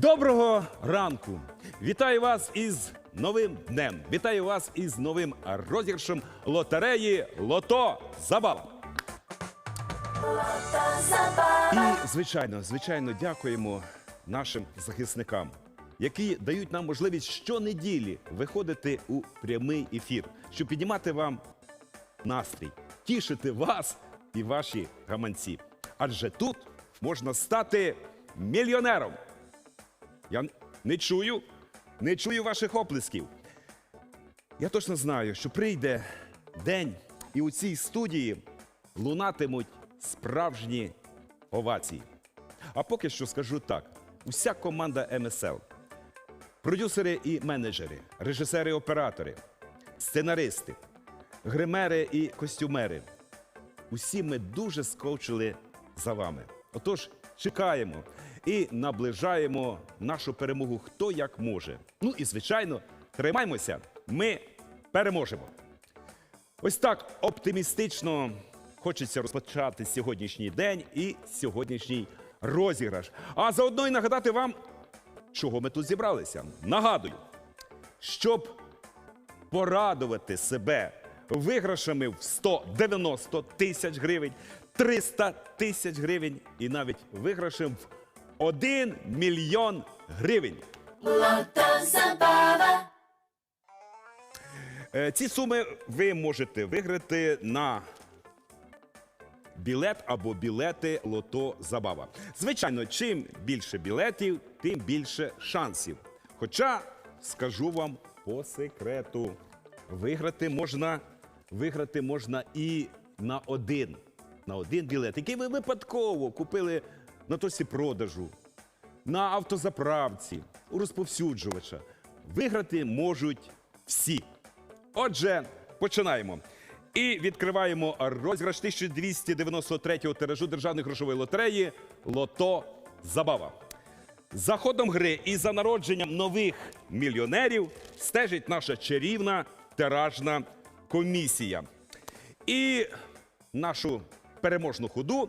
Доброго ранку! Вітаю вас із новим днем! Вітаю вас із новим розіграшем лотереї Лото Забава. І, звичайно, звичайно, дякуємо нашим захисникам, які дають нам можливість щонеділі виходити у прямий ефір, щоб піднімати вам настрій, тішити вас і ваші гаманці. Адже тут можна стати мільйонером. Я не чую, не чую ваших оплесків. Я точно знаю, що прийде день, і у цій студії лунатимуть справжні овації. А поки що скажу так: уся команда МСЛ, продюсери і менеджери, режисери і оператори, сценаристи, гримери і костюмери. Усі ми дуже скочили за вами. Отож, чекаємо і наближаємо нашу перемогу хто як може. Ну і звичайно, тримаймося, ми переможемо. Ось так оптимістично хочеться розпочати сьогоднішній день і сьогоднішній розіграш. А заодно і нагадати вам, чого ми тут зібралися. Нагадую, щоб порадувати себе виграшами в 190 тисяч гривень, 300 тисяч гривень і навіть виграшем в 1 мільйон гривень. Е, Ці суми ви можете виграти на білет або білети Лото Забава. Звичайно, чим більше білетів, тим більше шансів. Хоча скажу вам по секрету, виграти можна, виграти можна і на один. На один білет, який ви випадково купили на тосі продажу, на автозаправці, у розповсюджувача. Виграти можуть всі. Отже, починаємо. І відкриваємо розіграш 1293-го тиражу державної грошової лотереї Лото Забава. За ходом гри і за народженням нових мільйонерів стежить наша чарівна тиражна комісія. І нашу переможну ходу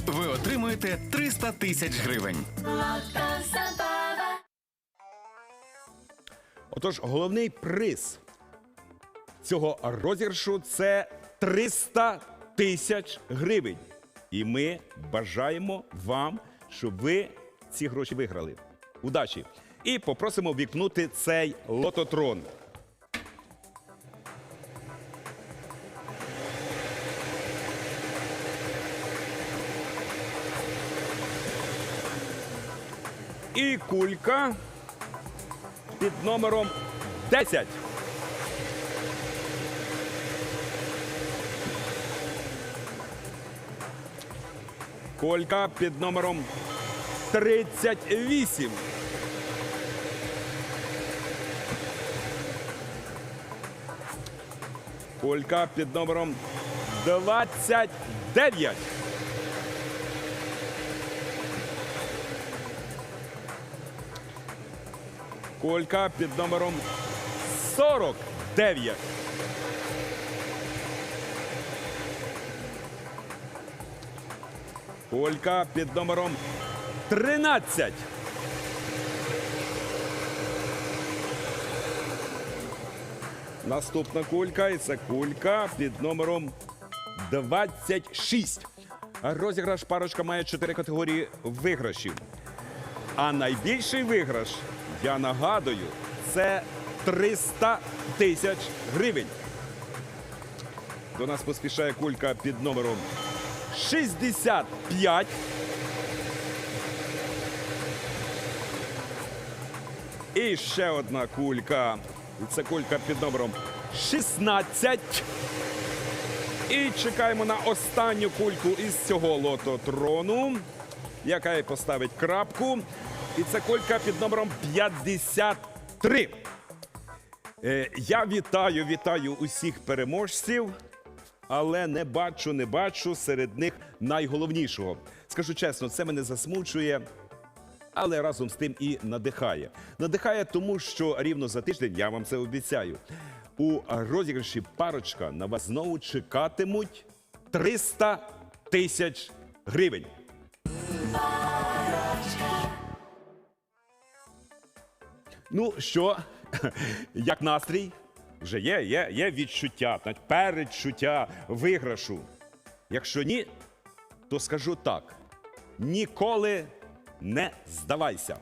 Ви отримуєте 300 тисяч гривень. Отож, головний приз цього розіграшу це 300 тисяч гривень. І ми бажаємо вам, щоб ви ці гроші виграли. Удачі! І попросимо вікнути цей лототрон. І кулька під номером 10. Колька під номером 38. Колька під номером 29. Колька під номером 49. Колька під номером 13. Наступна кулька і це кулька під номером 26. Розіграш парочка має чотири категорії виграшів. А найбільший виграш, я нагадую, це 300 тисяч гривень. До нас поспішає кулька під номером 65. І ще одна кулька. Це кулька під номером 16. І чекаємо на останню кульку із цього лототрону, яка і поставить крапку. І це кулька під номером 53. Е, я вітаю, вітаю усіх переможців, але не бачу, не бачу серед них найголовнішого. Скажу чесно, це мене засмучує, але разом з тим і надихає. Надихає тому, що рівно за тиждень, я вам це обіцяю, у розіграші парочка на вас знову чекатимуть 300 тисяч гривень. Ну що, як настрій? Вже є, є, є відчуття, навіть передчуття виграшу. Якщо ні, то скажу так: ніколи не здавайся.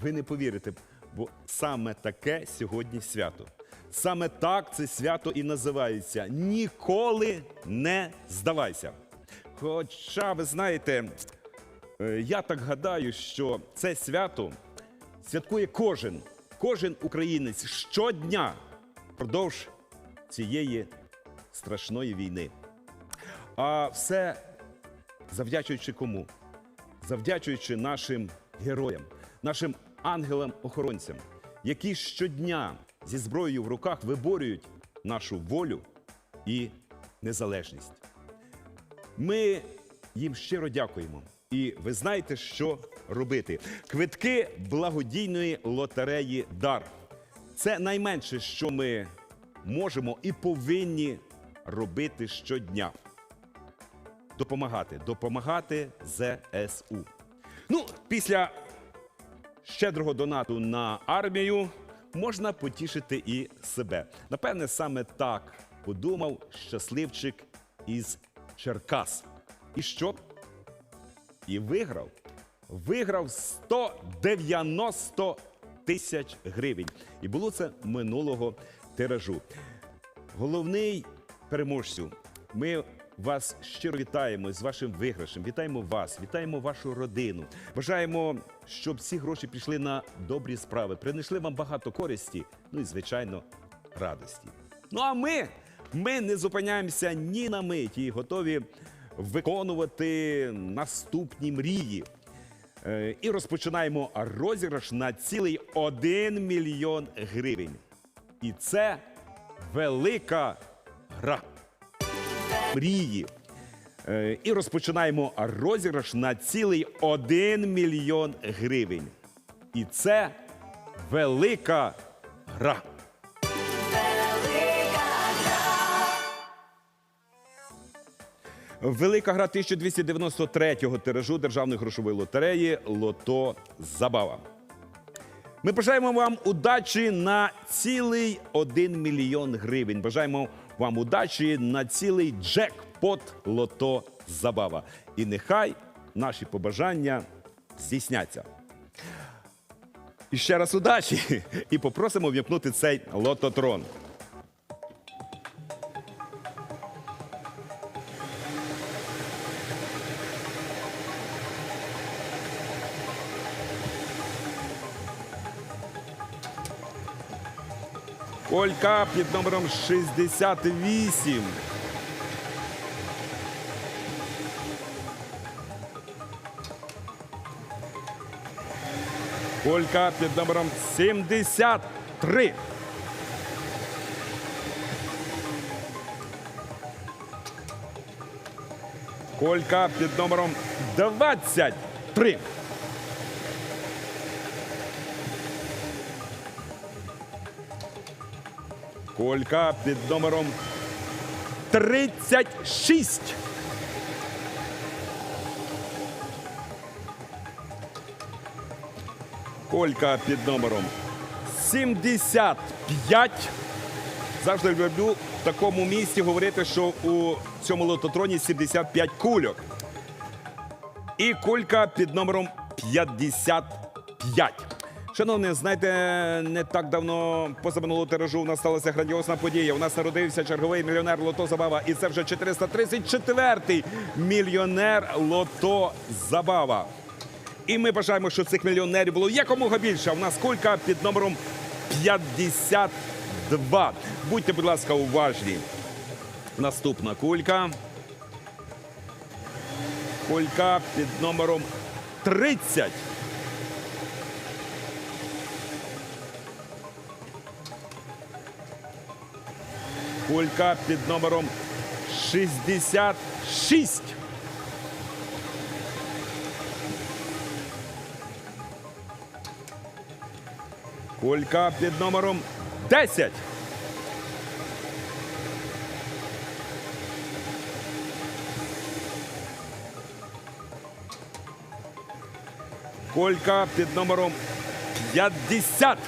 Ви не повірите, бо саме таке сьогодні свято. Саме так це свято і називається Ніколи не здавайся. Хоча, ви знаєте, е, я так гадаю, що це свято святкує кожен, кожен українець щодня впродовж цієї страшної війни. А все завдячуючи кому? Завдячуючи нашим героям, нашим ангелам-охоронцям, які щодня зі зброєю в руках виборюють нашу волю і незалежність. Ми їм щиро дякуємо. І ви знаєте, що робити. Квитки благодійної лотереї Дар. Це найменше, що ми можемо і повинні робити щодня. Допомагати, допомагати ЗСУ. Ну, після щедрого донату на армію можна потішити і себе. Напевне, саме так подумав щасливчик із Черкас. І що? І виграв. Виграв 190 тисяч гривень. І було це минулого тиражу. Головний переможцю, ми вас щиро вітаємо з вашим виграшем. Вітаємо вас, вітаємо вашу родину. Бажаємо, щоб ці гроші пішли на добрі справи, принесли вам багато користі, ну і звичайно, радості. Ну а ми, ми не зупиняємося ні на мить і готові виконувати наступні мрії. Е, І розпочинаємо розіграш на цілий 1 мільйон гривень. І це велика гра. Мрії. Е, І розпочинаємо розіграш на цілий 1 мільйон гривень. І це велика гра. Велика гра 1293-го тиражу Державної грошової лотереї Лото Забава. Ми бажаємо вам удачі на цілий 1 мільйон гривень. Бажаємо вам удачі на цілий джекпот Лото Забава. І нехай наші побажання здійсняться. І ще раз удачі! І попросимо в'єпнути цей лототрон. Колька під номером 68. Колька під номером 73. Колька під номером 23. Колька під номером 36. Колька під номером 75. Завжди люблю в такому місці говорити, що у цьому лототроні 75 кульок. І кулька під номером 55. Шановні, знаєте, не так давно поза минулого тиражу у нас сталася грандіозна подія. У нас народився черговий мільйонер Лото Забава, і це вже 434-й мільйонер Лото Забава. І ми бажаємо, щоб цих мільйонерів було якомога більше. У нас кулька під номером 52. Будьте, будь ласка, уважні. Наступна кулька. Кулька під номером 30. Кулька під номером 66. Кулька під номером 10. Колька під номером 50.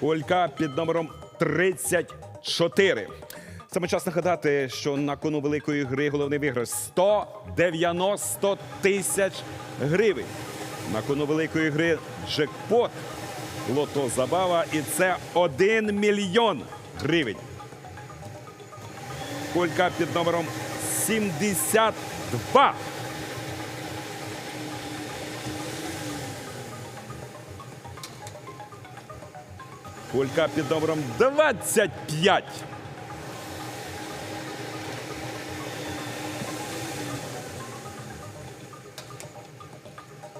Колька під номером 34. Саме час нагадати, що на кону великої гри головний виграш 190 тисяч гривень. На кону великої гри джекпот лото забава, і це 1 мільйон гривень. Колька під номером 72. Колька під номером 25.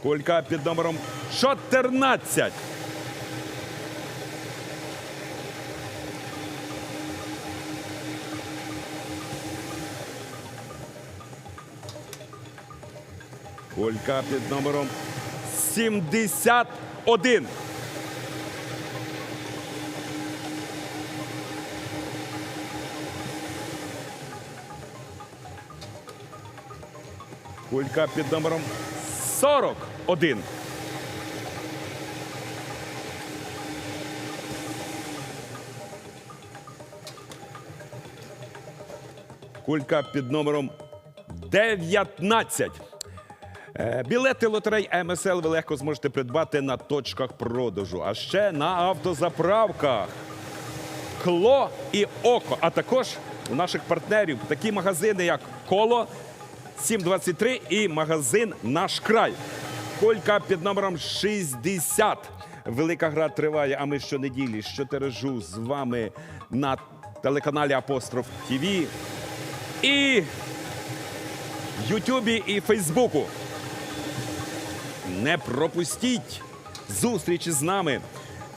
Колька під номером 14. Колька під номером 71. Кулька під номером 41. Кулька під номером 19. Е, Білети лотерей МСЛ ви легко зможете придбати на точках продажу, а ще на автозаправках. Кло і Око, а також у наших партнерів такі магазини, як Коло, 723 і магазин Наш край. Колька під номером 60. Велика гра триває. А ми щонеділі, щотиражу з вами на телеканалі Апостроф ТВ і Ютубі і Фейсбуку. Не пропустіть зустрічі з нами.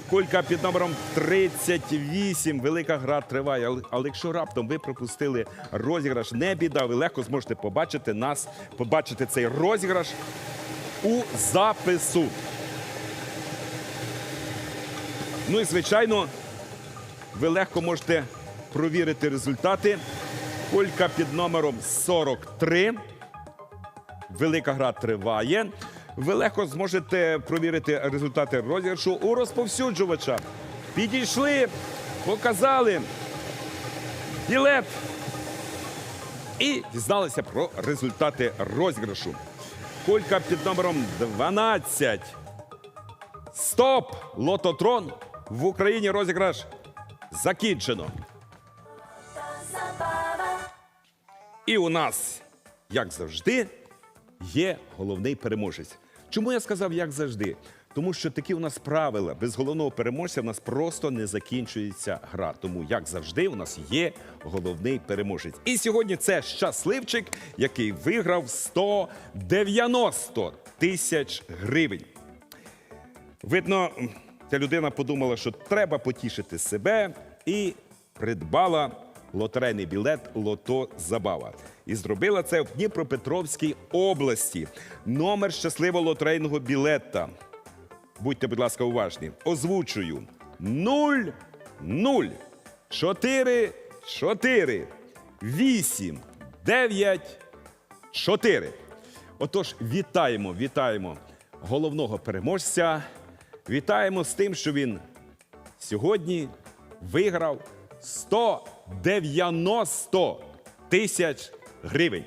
Кулька під номером 38. Велика гра триває. Але- якщо раптом ви пропустили розіграш, не біда, ви легко зможете побачити нас, побачити цей розіграш у запису. Ну і звичайно, ви легко можете провірити результати. Кулька під номером 43. Велика гра триває. Ви легко зможете провірити результати розіграшу у розповсюджувача. Підійшли, показали білет і дізналися про результати розіграшу. Кулька під номером 12. Стоп! Лототрон! В Україні розіграш закінчено. І у нас, як завжди, є головний переможець. Чому я сказав як завжди? Тому що такі у нас правила. Без головного переможця в нас просто не закінчується гра. Тому, як завжди, у нас є головний переможець. І сьогодні це щасливчик, який виграв 190 тисяч гривень. Видно, ця людина подумала, що треба потішити себе і придбала лотерейний білет Лото Забава. І зробила це в Дніпропетровській області. Номер щасливого лотерейного білета. Будьте, будь ласка, уважні. Озвучую 0 0 4 4 8 9 4. Отож, вітаємо, вітаємо головного переможця. Вітаємо з тим, що він сьогодні виграв 190 тисяч гривень.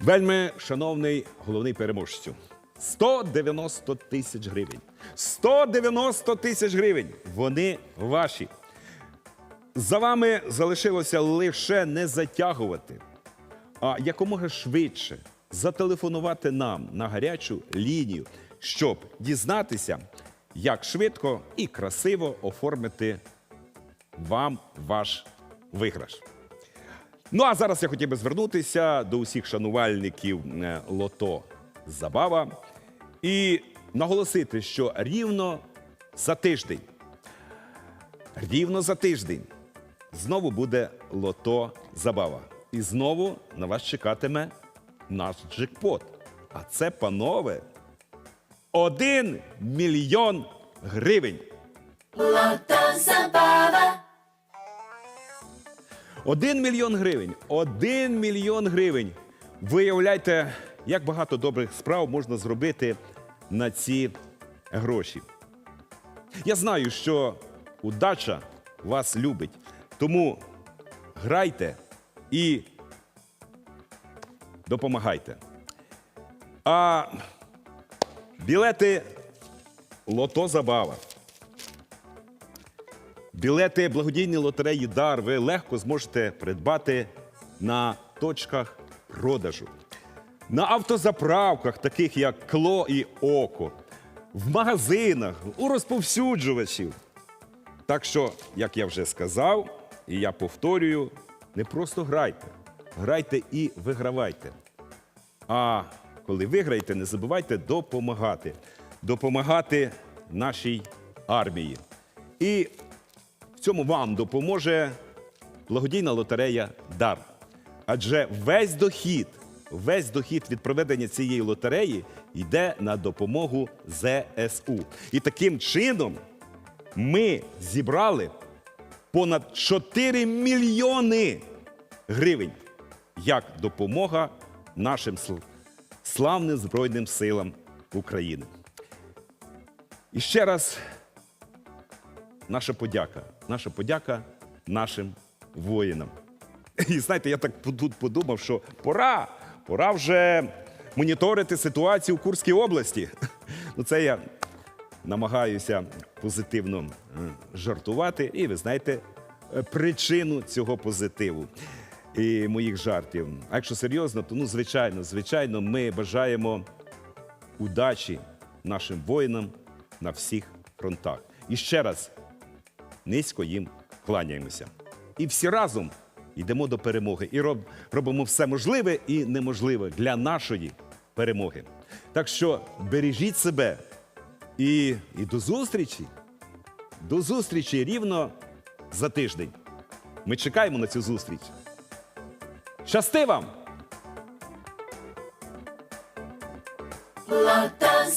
Вельми шановний головний переможцю. 190 тисяч гривень. 190 тисяч гривень. Вони ваші. За вами залишилося лише не затягувати, а якомога швидше зателефонувати нам на гарячу лінію, щоб дізнатися, як швидко і красиво оформити вам ваш виграш. Ну а зараз я хотів би звернутися до усіх шанувальників е, лото Забава і наголосити, що рівно за тиждень, рівно за тиждень знову буде лото Забава. І знову на вас чекатиме наш джекпот. А це, панове, один мільйон гривень. Один мільйон гривень. Один мільйон гривень. Виявляйте, як багато добрих справ можна зробити на ці гроші. Я знаю, що удача вас любить. Тому грайте і допомагайте. А білети лото забава. Білети благодійної лотереї Дар ви легко зможете придбати на точках продажу, на автозаправках, таких як Кло і Око, в магазинах, у розповсюджувачів. Так що, як я вже сказав, і я повторюю, не просто грайте, грайте і вигравайте. А коли виграєте, не забувайте допомагати. Допомагати нашій армії. І цьому вам допоможе благодійна лотерея Дар. Адже весь дохід, весь дохід від проведення цієї лотереї йде на допомогу ЗСУ. І таким чином ми зібрали понад 4 мільйони гривень як допомога нашим славним Збройним силам України. І ще раз наша подяка. Наша подяка нашим воїнам. І знаєте, я так тут подумав, що пора, пора вже моніторити ситуацію в Курській області. Ну, це я намагаюся позитивно жартувати. І ви знаєте е, причину цього позитиву і моїх жартів. А якщо серйозно, то ну, звичайно, звичайно, ми бажаємо удачі нашим воїнам на всіх фронтах. І ще раз низько їм кланяємося. І всі разом йдемо до перемоги і роб- робимо все можливе і неможливе для нашої перемоги. Так що бережіть себе і, і до зустрічі. До зустрічі рівно за тиждень. Ми чекаємо на цю зустріч. Щасти вам!